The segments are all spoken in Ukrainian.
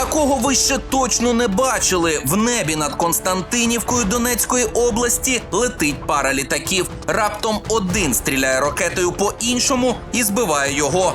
Такого ви ще точно не бачили. В небі над Константинівкою Донецької області летить пара літаків. Раптом один стріляє ракетою по іншому і збиває його.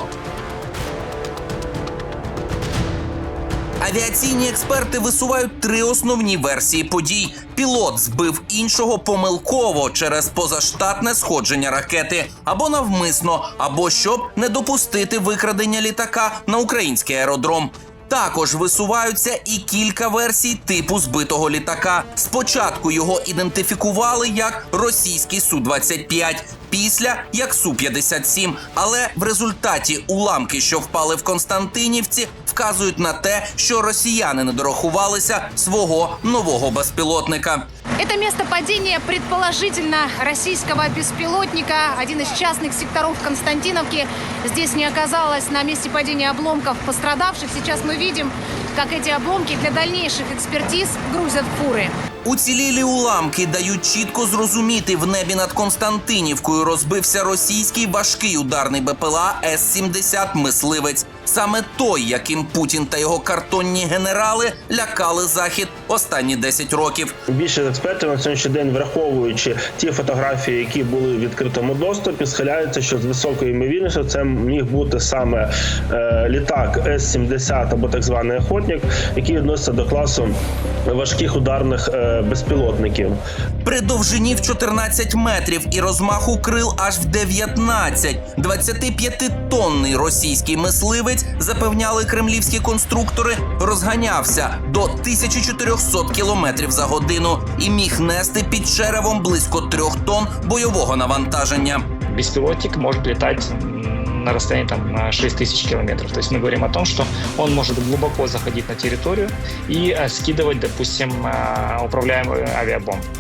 Авіаційні експерти висувають три основні версії подій. Пілот збив іншого помилково через позаштатне сходження ракети, або навмисно, або щоб не допустити викрадення літака на український аеродром. Також висуваються і кілька версій типу збитого літака. Спочатку його ідентифікували як російський су 25 після як су 57 але в результаті уламки, що впали в Константинівці, вказують на те, що росіяни не дорахувалися свого нового безпілотника. Это место падения предположительно российского беспилотника, один из частных секторов Константиновки. Здесь не оказалось на месте падения обломков пострадавших. Сейчас мы видим, как эти обломки для дальнейших экспертиз грузят в фуры. Уцілілі уламки дають чітко зрозуміти, в небі над Константинівкою розбився російський важкий ударний БПЛА С-70 мисливець. Саме той, яким Путін та його картонні генерали лякали захід останні 10 років. Більшість експертів на сьогоднішній день, враховуючи ті фотографії, які були в відкритому доступі, схиляються, що з високою ймовірністю це міг бути саме е, літак С-70 або так званий охотник, який відноситься до класу важких ударних е, безпілотників. При довжині в 14 метрів і розмаху крил аж в 19. 25-тонний російський мисливець, запевняли кремлівські конструктори, розганявся до 1400 кілометрів за годину і міг нести під черевом близько трьох тонн бойового навантаження. беспилотник может летать м, на расстоянии там, на 6 тысяч километров. То есть мы говорим о том, что он может глубоко заходить на территорию и э, скидывать, допустим, э, управляемый авиабомб м,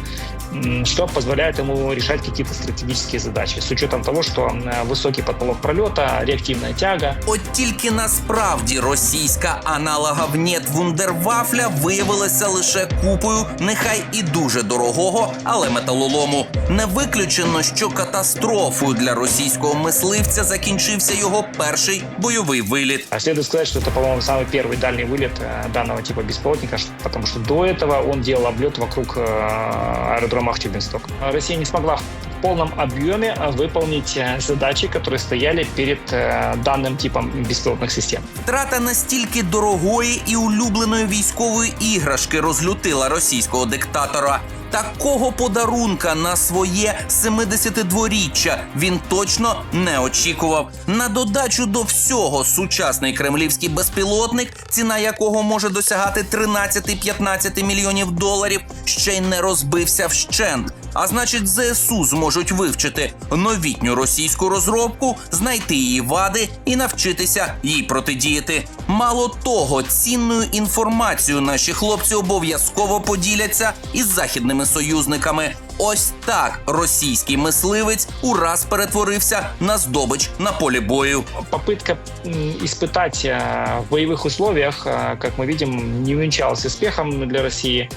что позволяет ему решать какие-то стратегические задачи. С учетом того, что э, высокий потолок пролета, реактивная тяга, От тільки насправді російська аналога внєт вундервафля виявилася лише купою, нехай і дуже дорогого, але металолому. Не виключено, що катастрофою для російського мисливця закінчився його перший бойовий виліт. А следует сказать, что это, по-моему, самый первый дальний вылет э, данного типа беспилотника, ш- потому что до этого он делал облет вокруг э, аэродрома Ахтюбинсток. Россия не смогла в полном объеме э, выполнить э, задачи, которые стояли перед э, данным типом беспилотных систем. Втрата настільки дорогої і улюбленої військової іграшки розлютила російського диктатора. Такого подарунка на своє 72-річчя він точно не очікував. На додачу до всього сучасний кремлівський безпілотник, ціна якого може досягати 13-15 мільйонів доларів, ще й не розбився вщент. А значить, ЗСУ зможуть вивчити новітню російську розробку, знайти її вади і навчитися їй протидіяти. Мало того, цінною інформацією наші хлопці обов'язково поділяться із західними союзниками. Ось так російський мисливець ураз перетворився на здобич на полі бою. Попытка м, испытать э, в боевых условиях, э, как мы видим, не увенчалась успехом для России.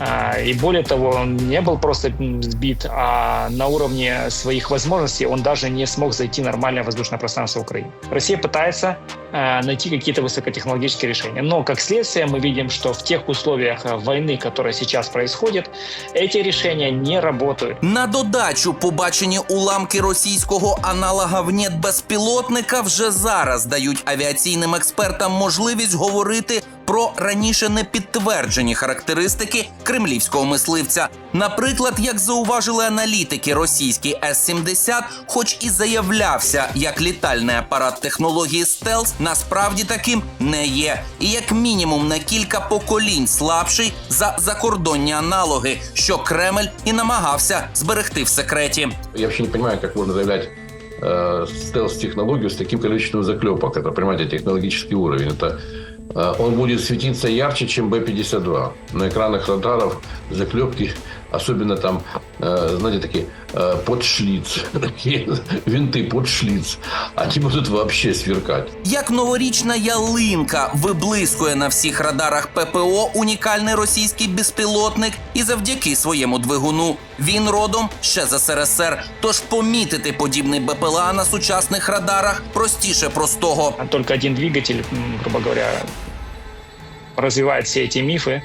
Э, И более того, он не был просто м, сбит, а на уровне своих возможностей он даже не смог зайти в нормальное воздушное пространство Украины. Россия пытается э, найти какие-то высокотехнологические решения. Но, как следствие, мы видим, что в тех условиях э, войны, которая сейчас происходит, эти решения не работают. На додачу побачені уламки російського аналога внєт безпілотника вже зараз дають авіаційним експертам можливість говорити про раніше не підтверджені характеристики кремлівського мисливця. Наприклад, як зауважили аналітики, російський С-70, хоч і заявлявся як літальний апарат технології стелс, насправді таким не є. І як мінімум на кілька поколінь слабший за закордонні аналоги, що Кремль і намагався зберегти в секреті. Я вообще не понимаю, как можно заявлять э, стелс-технологию с таким количеством заклепок. Это, понимаете, технологический уровень. Это э, он будет светиться ярче, чем Б-52. На экранах радаров заклепки, особенно там, знаете, такие э, под шлиц, такие винты под шлиц. Они будут вообще сверкать. Як новорічна ялинка виблискує на всіх радарах ППО унікальний російський безпілотник і завдяки своєму двигуну. Він родом ще з СРСР. Тож помітити подібний БПЛА на сучасних радарах простіше простого. А Только один двигатель, м, грубо говоря, развивает все эти мифы, э,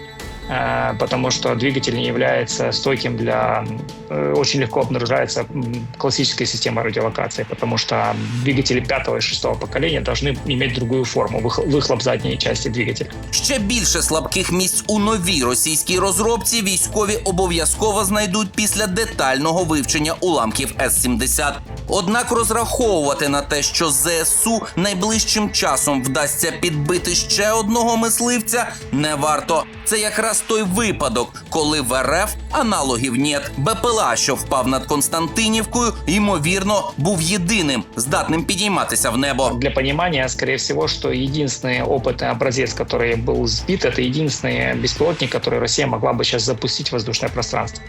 потому что двигатель не является стойким для... э, Очень легко обнаружается м, классическая система радиолокации, потому что двигатели пятого и шестого поколения должны иметь другую форму, вых- выхлоп задней части двигателя. Ще більше слабких місць у новій російській розробці військові обов'язково знайдуть після детального вивчення уламків С-70. Однак розраховувати на те, що ЗСУ найближчим часом вдасться підбити ще одного мисливця, не варто. Це якраз той випадок, коли в РФ аналогів нет. БПЛА, що впав над Константинівкою, ймовірно, був єдиним здатним підійматися в небо. Для понимания, скорее всего, что единственный опытный образец, который был сбит, это единственный беспилотник, который Россия могла бы сейчас запустить в воздушное пространство.